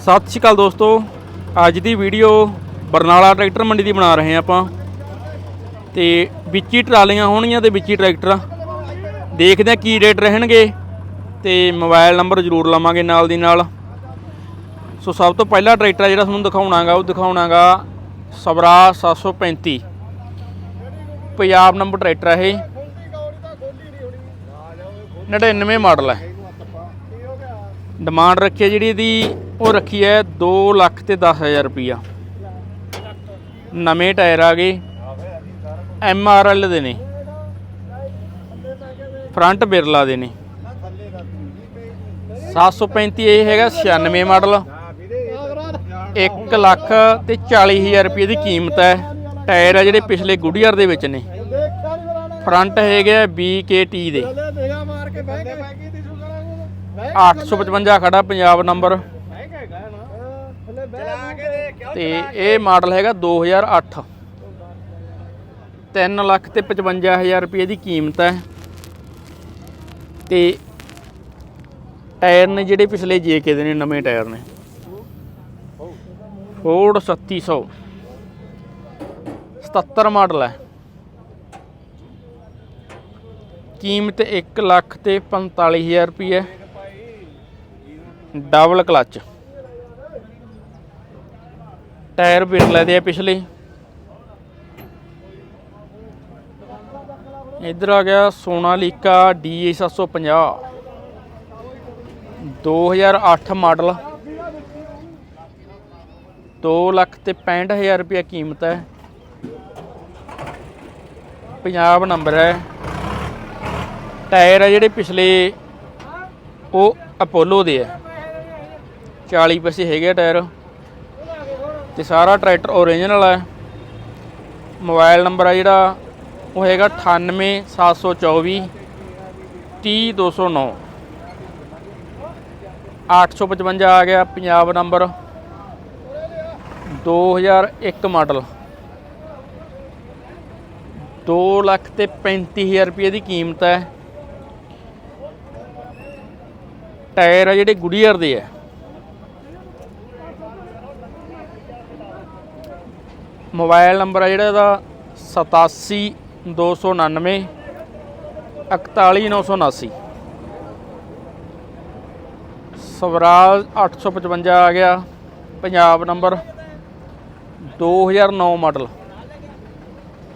ਸਤਿ ਸ਼੍ਰੀ ਅਕਾਲ ਦੋਸਤੋ। ਅੱਜ ਦੀ ਵੀਡੀਓ ਬਰਨਾਲਾ ਟਰੈਕਟਰ ਮੰਡੀ ਦੀ ਬਣਾ ਰਹੇ ਹਾਂ ਆਪਾਂ। ਤੇ ਵਿੱਚ ਹੀ ਟਰਾਲੀਆਂ ਹੋਣਗੀਆਂ ਤੇ ਵਿੱਚ ਹੀ ਟਰੈਕਟਰ। ਦੇਖਦੇ ਹਾਂ ਕੀ ਰੇਟ ਰਹਿਣਗੇ ਤੇ ਮੋਬਾਈਲ ਨੰਬਰ ਜ਼ਰੂਰ ਲਵਾਂਗੇ ਨਾਲ ਦੀ ਨਾਲ। ਸੋ ਸਭ ਤੋਂ ਪਹਿਲਾ ਟਰੈਕਟਰ ਜਿਹੜਾ ਤੁਹਾਨੂੰ ਦਿਖਾਉਣਾਗਾ, ਉਹ ਦਿਖਾਉਣਾਗਾ ਸਵਰਾ 735 ਪੰਜਾਬ ਨੰਬਰ ਟਰੈਕਟਰ ਇਹ। 99 ਮਾਡਲ ਹੈ ਡਿਮਾਂਡ ਰੱਖੀ ਹੈ ਜਿਹੜੀ ਇਹਦੀ, ਉਹ ਰੱਖੀ ਹੈ 2 ਲੱਖ ਤੇ 10000 ਰੁਪਈਆ। ਨਵੇਂ ਟਾਇਰ ਆ ਗਏ। ਐਮ ਆਰ ਐਲ ਦੇ ਨੇ। ਫਰੰਟ ਬਿਰਲਾ ਦੇ ਨੇ। 735 ਇਹ ਹੈਗਾ 96 ਮਾਡਲ। 1 ਲੱਖ ਤੇ 40000 ਰੁਪਏ ਦੀ ਕੀਮਤ ਹੈ। ਟਾਇਰ ਆ ਜਿਹੜੇ ਪਿਛਲੇ ਗੁੱਡੀਅਰ ਦੇ ਵਿੱਚ ਨੇ। ਫਰੰਟ ਹੈਗੇ ਆ BKT ਦੇ। 855 ਖੜਾ ਪੰਜਾਬ ਨੰਬਰ। ਤੇ ਇਹ ਮਾਡਲ ਹੈਗਾ 2008 3 ਲੱਖ ਤੇ 55000 ਰੁਪਏ ਦੀ ਕੀਮਤ ਹੈ। ਤੇ ਟਾਇਰ ਨੇ ਜਿਹੜੇ ਪਿਛਲੇ ਜੇਕੇ ਦੇ ਨੇ, ਨਵੇਂ ਟਾਇਰ ਨੇ। ਫੋਰਡ 3700 77 ਮਾਡਲ ਹੈ। ਕੀਮਤ 1 ਲੱਖ ਤੇ 45000 ਰੁਪਏ ਡਬਲ ਕਲਚ। ਟਾਇਰ ਬਿਰਲੇ ਦੇ ਆ ਪਿਛਲੇ। ਇੱਧਰ ਆ ਗਿਆ ਸੋਨਾਲੀਕਾ DA 750 2008 ਮਾਡਲ। 2 ਲੱਖ ਤੇ 65000 ਰੁਪਏ ਕੀਮਤ ਹੈ। ਪੰਜਾਬ ਨੰਬਰ ਹੈ। ਟਾਇਰ ਆ ਜਿਹੜੇ ਪਿਛਲੇ ਉਹ ਅਪੋਲੋ ਦੇ ਆ। 40 ਪੈਸੇ ਹੈਗੇ ਆ ਟਾਇਰ। ਤੇ ਸਾਰਾ ਟਰੈਕਟਰ ਓਰੀਜਨਲ ਹੈ ਮੋਬਾਈਲ ਨੰਬਰ ਆ ਜਿਹੜਾ, ਉਹ ਹੈਗਾ 98724 30209 855 ਆ ਗਿਆ ਪੰਜਾਬ ਨੰਬਰ। 2001 ਮਾਡਲ। 2 ਲੱਖ ਤੇ 35000 ਰੁਪਏ ਦੀ ਕੀਮਤ ਹੈ। ਟਾਇਰ ਆ ਜਿਹੜੇ ਗੁਡੀਅਰ ਦੇ ਆ। ਮੋਬਾਈਲ ਨੰਬਰ ਆ ਜਿਹੜਾ ਇਹਦਾ 87299 41979 ਸਵਰਾਜ 855 ਆ ਗਿਆ, ਪੰਜਾਬ ਨੰਬਰ 2009 ਮਾਡਲ।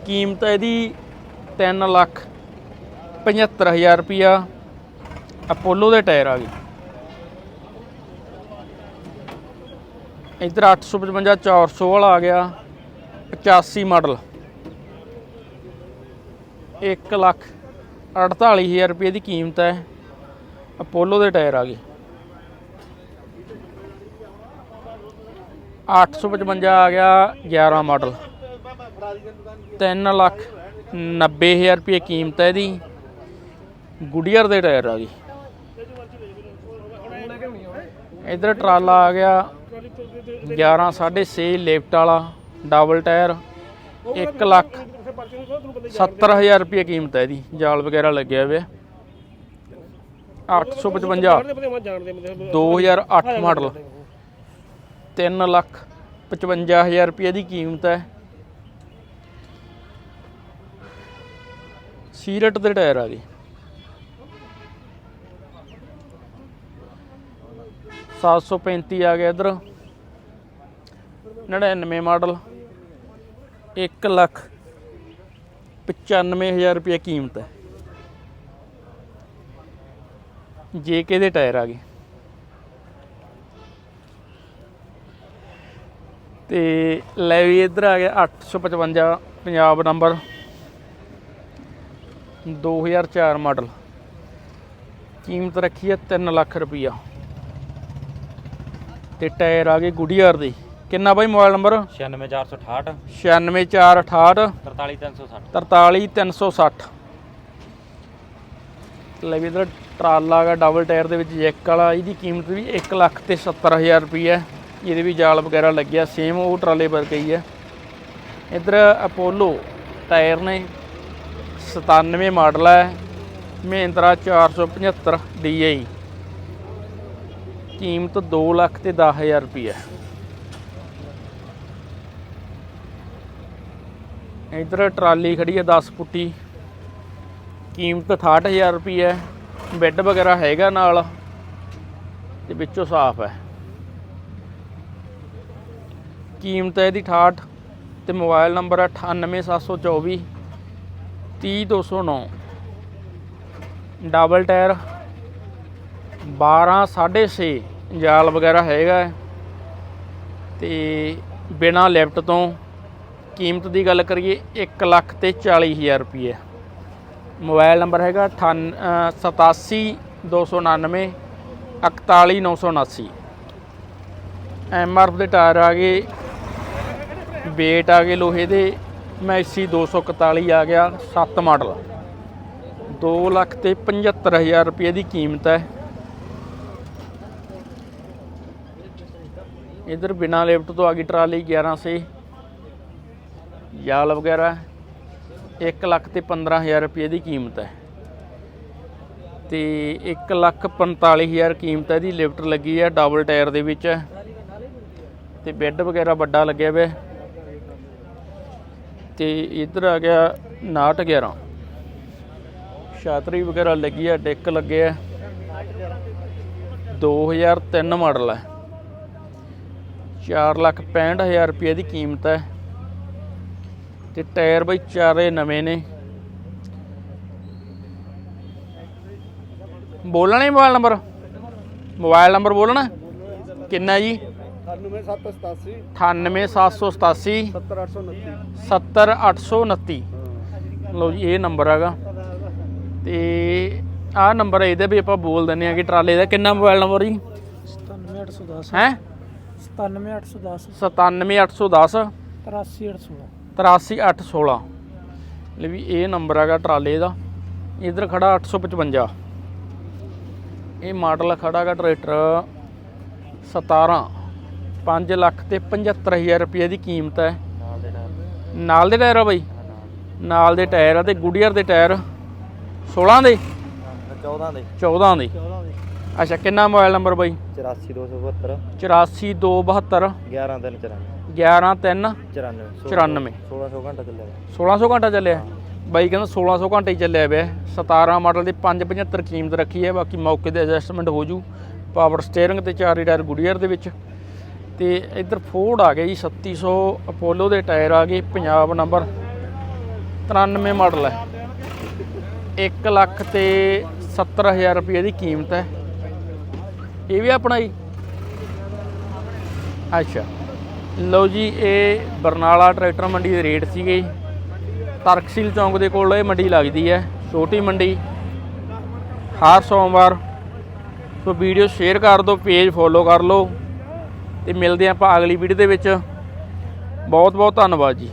ਕੀਮਤ ਇਹਦੀ 3 ਲੱਖ 75000 ਰੁਪਿਆ ਅਪੋਲੋ ਦੇ ਟਾਇਰ ਆ ਗਏ। ਇਧਰ 855 400 ਵਾਲਾ ਆ ਗਿਆ। 85 ਮਾਡਲ। 1 ਲੱਖ 48000 ਰੁਪਏ ਦੀ ਕੀਮਤ ਹੈ। ਅਪੋਲੋ ਦੇ ਟਾਇਰ ਆ ਗਏ। 855 ਆ ਗਿਆ 11 ਮਾਡਲ। 3 ਲੱਖ 90000 ਰੁਪਏ ਕੀਮਤ ਹੈ ਇਹਦੀ। ਗੁਡੀਅਰ ਦੇ ਟਾਇਰ ਆ ਗਈ ਇਧਰ ਟਰਾਲਾ ਆ ਗਿਆ 11 6.5 ਲਿਫਟ ਵਾਲਾ। ਡਬਲ ਟਾਇਰ 1 ਲੱਖ 70000 ਰੁਪਏ ਕੀਮਤ ਹੈ ਇਹਦੀ, ਜਾਲ ਵਗੈਰਾ ਲੱਗਿਆ ਹੋਇਆ। 855 2008 ਮਾਡਲ। 3 ਲੱਖ 55000 ਰੁਪਏ ਦੀ ਕੀਮਤ ਹੈ। ਸੀਰਟ ਦੇ ਟਾਇਰ ਆ ਗਏ ਸੱਤ ਸੌ ਪੈਂਤੀ ਆ ਗਿਆ ਇਧਰ। 99 ਮਾਡਲ। 1 ਲੱਖ 95000 ਰੁਪਏ ਕੀਮਤ ਹੈ। ਜੇਕੇ ਦੇ ਟਾਇਰ ਆ ਗਏ। ਤੇ ਲੈ ਵੀ ਇਧਰ ਆ ਗਿਆ 855 ਪੰਜਾਬ ਨੰਬਰ 2004 ਮਾਡਲ। ਕੀਮਤ ਰੱਖੀ ਹੈ 3 ਲੱਖ ਰੁਪਈਆ। ਤੇ ਟਾਇਰ ਆ ਗਏ ਗੁਡੀਅਰ ਦੇ। ਕਿੰਨਾ ਬਾਈ ਮੋਬਾਈਲ ਨੰਬਰ? 96468 96468 43360 43360 ਲੈ ਵੀ ਇਧਰ ਟਰਾਲਾ ਗਾ ਡਬਲ ਟਾਇਰ ਦੇ ਵਿੱਚ ਜੈਕ ਵਾਲਾ ਇਹਦੀ ਕੀਮਤ ਵੀ 1 ਲੱਖ ਤੇ 70000 ਰੁਪਏ ਹੈ। ਇਹਦੇ ਵੀ ਜਾਲ ਵਗੈਰਾ ਲੱਗਿਆ ਸੇਮ ਉਹ ਟਰਾਲੇ ਵਰਗਾ ਹੀ ਹੈ। ਇਧਰ ਅਪੋਲੋ ਟਾਇਰ ਨੇ 97 ਮਾਡਲ ਹੈ ਮਹਿੰਦਰਾ 475 DI ਕੀਮਤ 2 ਲੱਖ ਤੇ 10000 ਰੁਪਏ ਇਧਰ ਟਰਾਲੀ ਖੜੀ ਹੈ 10 ਫੁੱਟੀ। ਕੀਮਤ 68000 ਰੁਪਏ ਬੈੱਡ ਵਗੈਰਾ ਹੈਗਾ ਨਾਲ। ਤੇ ਵਿੱਚੋਂ ਸਾਫ਼ ਹੈ। ਕੀਮਤ ਹੈ ਇਹਦੀ 68 ਤੇ ਮੋਬਾਈਲ ਨੰਬਰ ਹੈ 98724 30209 ਡਬਲ ਟਾਇਰ 12 6.5 ਜਾਲ ਵਗੈਰਾ ਹੈਗਾ ਹੈ। ਤੇ ਬਿਨਾ ਲਿਫਟ ਤੋਂ ਕੀਮਤ ਦੀ ਗੱਲ ਕਰੀਏ 1 ਲੱਖ ਤੇ 40000 ਰੁਪਏ ਮੋਬਾਈਲ ਨੰਬਰ ਹੈਗਾ 87 299 41979 ਐਮਆਰਐਫ ਦੇ ਟਾਇਰ ਆ ਗਏ ਵੇਟ ਆ ਗਏ ਲੋਹੇ ਦੇ ਮੈਸੀ 241 ਆ ਗਿਆ 7 ਮਾਡਲ। 2 ਲੱਖ ਤੇ 75000 ਰੁਪਏ ਦੀ ਕੀਮਤ ਹੈ। ਇਧਰ ਬਿਨਾ ਲਿਫਟ ਤੋਂ ਆ ਗਈ ਟਰਾਲੀ 11 ਸੇ। ਜਾਲ ਵਗੈਰਾ 1 ਲੱਖ ਤੇ 15000 ਰੁਪਏ ਦੀ ਕੀਮਤ ਹੈ। ਤੇ 1 ਲੱਖ 45000 ਕੀਮਤ ਹੈ ਦੀ ਲਿਫਟ ਲੱਗੀ ਹੈ ਡਬਲ ਟਾਇਰ ਦੇ ਵਿੱਚ। ਹੈ ਤੇ ਬੈੱਡ ਵਗੈਰਾ ਵੱਡਾ ਲੱਗਿਆ ਹੋਇਆ। ਹੈ। ਤੇ ਇਧਰ ਆ ਗਿਆ 911 ਛਾਤਰੀ ਵਗੈਰਾ ਲੱਗੀ ਹੈ, ਡਿੱਕ ਲੱਗਿਆ ਹੈ। 2003 ਮਾਡਲ ਹੈ। 4 ਲੱਖ 65000 ਰੁਪਏ ਦੀ ਕੀਮਤ ਹੈ। ਤੇ ਟਾਇਰ ਬਈ ਚਾਰੇ ਨਵੇਂ ਨੇ। ਬੋਲਣਾ ਹੀ ਮੋਬਾਈਲ ਨੰਬਰ? ਮੋਬਾਈਲ ਨੰਬਰ ਬੋਲਣਾ? ਕਿੰਨਾ ਜੀ? 98787 98787 70829 70829 ਲਓ ਜੀ ਇਹ ਨੰਬਰ ਹੈਗਾ। ਤੇ ਆਹ ਨੰਬਰ ਇਹਦੇ ਵੀ ਆਪਾਂ ਬੋਲ ਦਿੰਨੇ ਆ ਕਿ ਟਰਾਲੇ ਦਾ ਕਿੰਨਾ ਮੋਬਾਈਲ ਨੰਬਰ ਜੀ? 97810 ਹੈ? 97810 97810 83816 83816 ਲੈ ਵੀ ਇਹ ਨੰਬਰ ਹੈਗਾ ਟਰਾਲੇ ਦਾ। ਇਧਰ ਖੜਾ 855 ਇਹ ਮਾਡਲ ਖੜਾ ਹੈਗਾ ਟਰੈਕਟਰ 17 5 ਲੱਖ ਤੇ 75000 ਰੁਪਏ ਦੀ ਕੀਮਤ ਹੈ। ਨਾਲ ਦੇ ਟਾਇਰ ਆ ਬਾਈ? ਨਾਲ ਦੇ ਟਾਇਰ ਆ ਤੇ ਗੁੱਡੀਅਰ ਦੇ ਟਾਇਰ। 16 ਦੇ? 14 ਦੇ। 14 ਦੇ। ਅੱਛਾ ਕਿੰਨਾ ਮੋਬਾਈਲ ਨੰਬਰ ਬਾਈ? 84272 84272 11 ਦਿਨ 94 113 94 94 1600 ਘੰਟਾ ਚੱਲਿਆ 1600 ਘੰਟਾ ਚੱਲਿਆ। ਬਾਈ ਕਹਿੰਦਾ 1600 ਘੰਟੇ ਹੀ ਚੱਲਿਆ ਪਿਆ। 17 ਮਾਡਲ ਦੀ 575 ਕੀਮਤ ਰੱਖੀ ਹੈ। ਬਾਕੀ ਮੌਕੇ ਤੇ ਐਡਜਸਟਮੈਂਟ ਹੋ ਜੂ। ਪਾਵਰ ਸਟੀਅਰਿੰਗ ਤੇ ਚਾਰ ਟਾਇਰ ਗੁੱਡੀਅਰ ਦੇ ਵਿੱਚ। ਤੇ ਇੱਧਰ ਫੋਰਡ ਆ ਗਿਆ ਜੀ 3700 ਅਪੋਲੋ ਦੇ ਟਾਇਰ ਆ ਗਏ। ਪੰਜਾਬ ਨੰਬਰ 93 ਮਾਡਲ ਹੈ। 1 ਲੱਖ ਤੇ 70000 ਰੁਪਏ ਦੀ ਕੀਮਤ ਹੈ। ਇਹ ਵੀ ਆਪਣਾ ਜੀ ਅੱਛਾ। ਲਓ ਜੀ, ਇਹ ਬਰਨਾਲਾ ਟਰੈਕਟਰ ਮੰਡੀ ਦੇ ਰੇਟ ਸੀਗੇ ਤਰਕਸੀਲ ਚੌਂਕ ਦੇ ਕੋਲ ਇਹ ਮੰਡੀ ਲੱਗਦੀ ਹੈ, ਛੋਟੀ ਮੰਡੀ। ਹਰ ਸੋਮਵਾਰ, ਸੋ ਵੀਡੀਓ ਸ਼ੇਅਰ ਕਰ ਦਿਓ, ਪੇਜ ਫੋਲੋ ਕਰ ਲਓ। ਤੇ ਮਿਲਦੇ ਆਪਾਂ ਅਗਲੀ ਵੀਡੀਓ ਦੇ ਵਿੱਚ। ਬਹੁਤ ਬਹੁਤ ਧੰਨਵਾਦ ਜੀ।